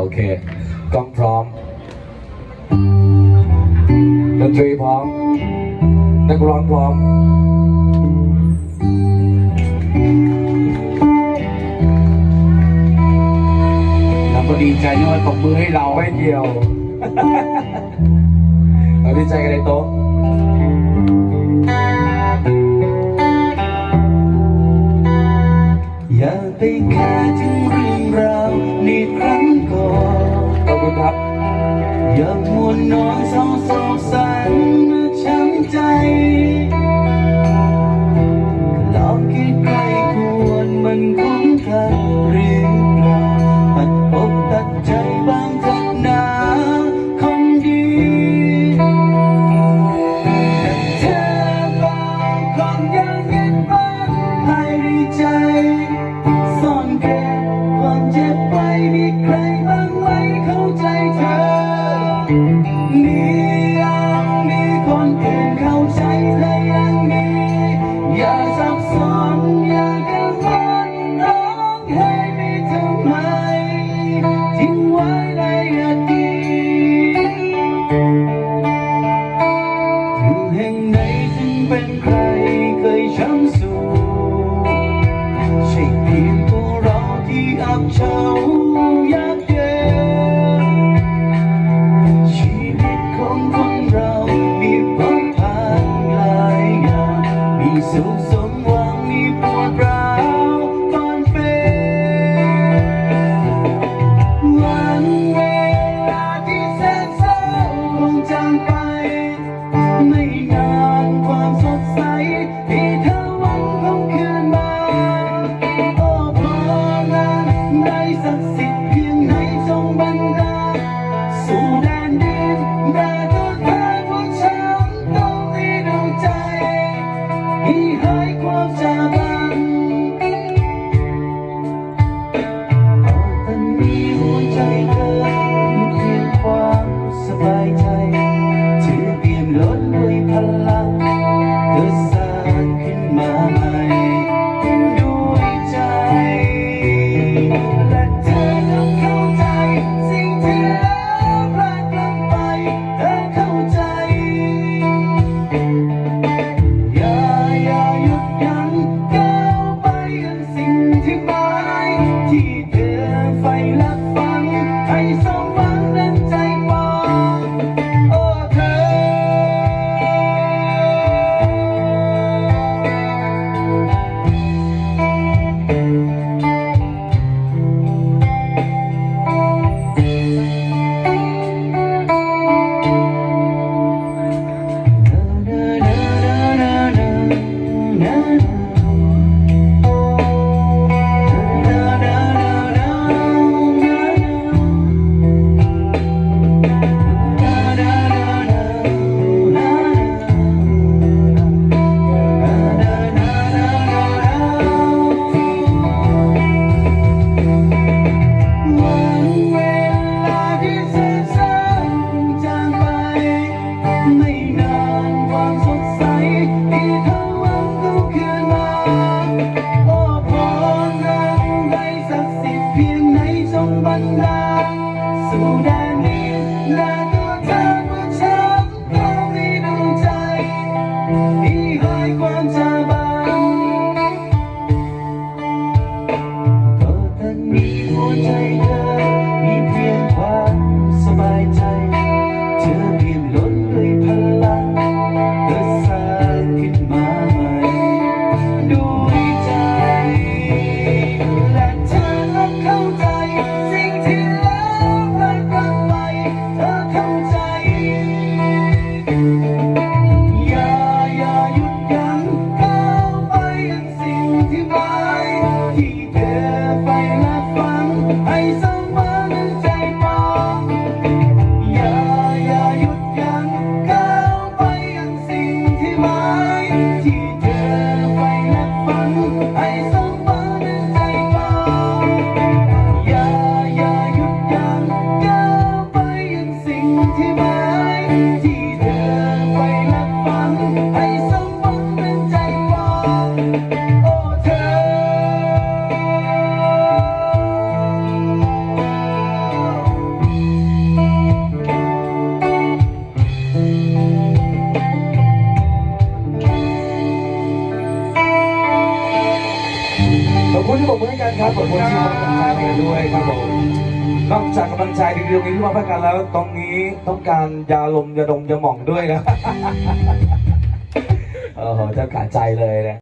โอเคกล้องพร้อมดนตรีพร้อม นักร้องพร้อมเราก็ดีใจที่วยาตบมือให้เราไม่เดียว เราดีใจกันในโต๊ะอย่าไปแค่ที่ กับมวนน้อยสองสองสาย แห่งไหนถึงเป็นใครเคยช้ำสูงใช่เพียงตัวเราที่อับเฉา ที่ไม้ที่ bandang sudah รับขอบคุณที่มอบกำลังใจกันด้วยครับผมนอกจากกำลังใจดีๆตรงนี้ที่มาให้กันแล้ว ตรงนี้ต้องการยาลมยาดมยาหม่องด้วยนะ โอ้โหเจ้าขาดใจเลยนะ